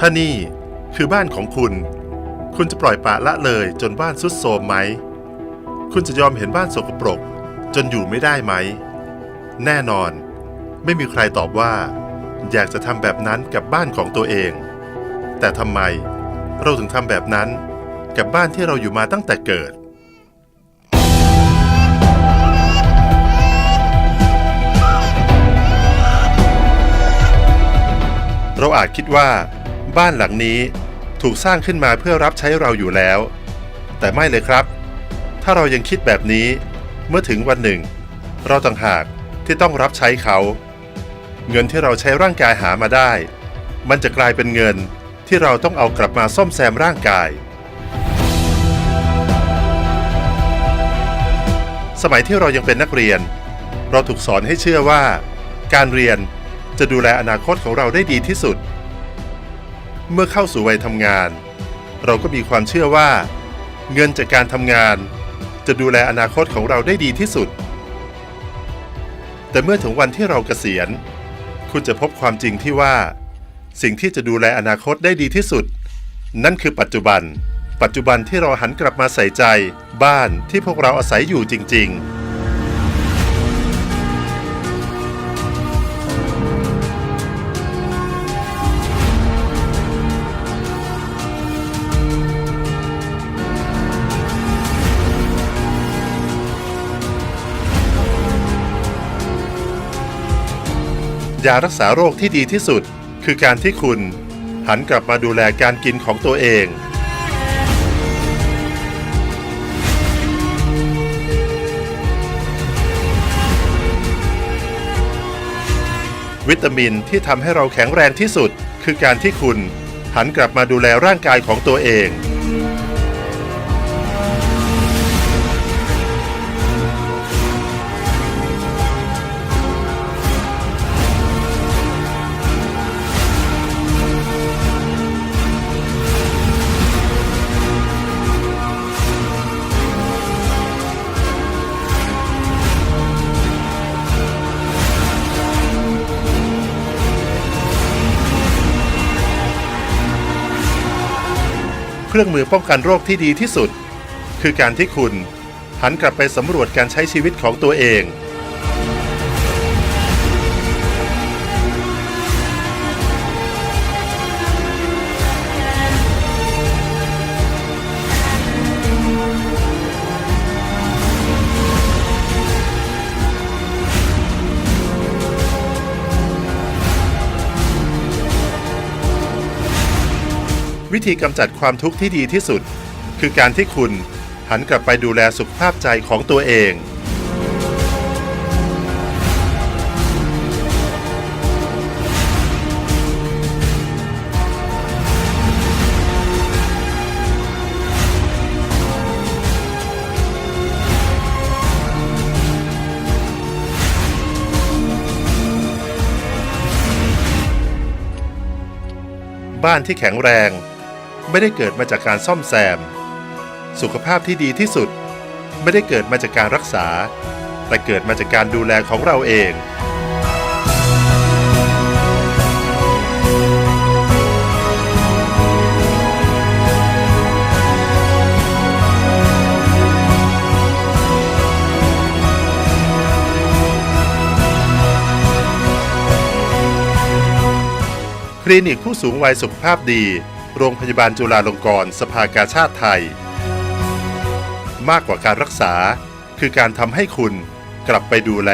ถ้านี่คือบ้านของคุณ คุณจะปล่อยปละละเลยจนบ้านสุดโทรมไหม คุณจะยอมเห็นบ้านสกปรก จนอยู่ไม่ได้ไหม แน่นอน ไม่มีใครตอบว่า อยากจะทำแบบนั้นกับบ้านของตัวเอง แต่ทำไมเราถึงทำแบบนั้นกับบ้านที่เราอยู่มาตั้งแต่เกิดเราอาจคิดว่า บ้านหลังนี้ถูกสร้างขึ้นมาเพื่อรับใช้เราอยู่แล้ว แต่ไม่เลยครับ ถ้าเรายังคิดแบบนี้ เมื่อถึงวันหนึ่ง เราต่างหากที่ต้องรับใช้เขา เงินที่เราใช้ร่างกายหามาได้ มันจะกลายเป็นเงินที่เราต้องเอากลับมาซ่อมแซมร่างกาย สมัยที่เรายังเป็นนักเรียน เราถูกสอนให้เชื่อว่า การเรียนจะดูแลอนาคตของเราได้ดีที่สุด เมื่อเข้าสู่วัยทำงาน เราก็มีความเชื่อว่า เงินจากการทำงาน จะดูแลอนาคตของเราได้ดีที่สุด แต่เมื่อถึงวันที่เราเกษียณ คุณจะพบความจริงที่ว่า สิ่งที่จะดูแลอนาคตได้ดีที่สุด นั่นคือปัจจุบัน ปัจจุบันที่เราหันกลับมาใส่ใจ บ้านที่พวกเราอาศัยอยู่จริง ๆ ยารักษาโรคที่ดีที่สุด คือการที่คุณหันกลับมาดูแลการกินของตัวเอง วิตามินที่ทำให้เราแข็งแรงที่สุด คือการที่คุณหันกลับมาดูแลร่างกายของตัวเอง รื่องมือป้องกันโรคที่ดีที่สุด คือการที่คุณหันกลับไปสำรวจการใช้ชีวิตของตัวเอง วิธีกำจัดความทุกข์ที่ดีที่สุด คือการที่คุณหันกลับไปดูแลสุขภาพใจของตัวเองบ้านที่แข็งแรง ไม่ได้เกิดมาจากการซ่อมแซม สุขภาพที่ดีที่สุด ไม่ได้เกิดมาจากการรักษา แต่เกิดมาจากการดูแลของเราเองคลินิกผู้สูงวัยสุขภาพดี โรงพยาบาลจุฬาลงกรณ์สภากาชาติไทย มากกว่าการรักษาคือการทำให้คุณกลับไปดูแล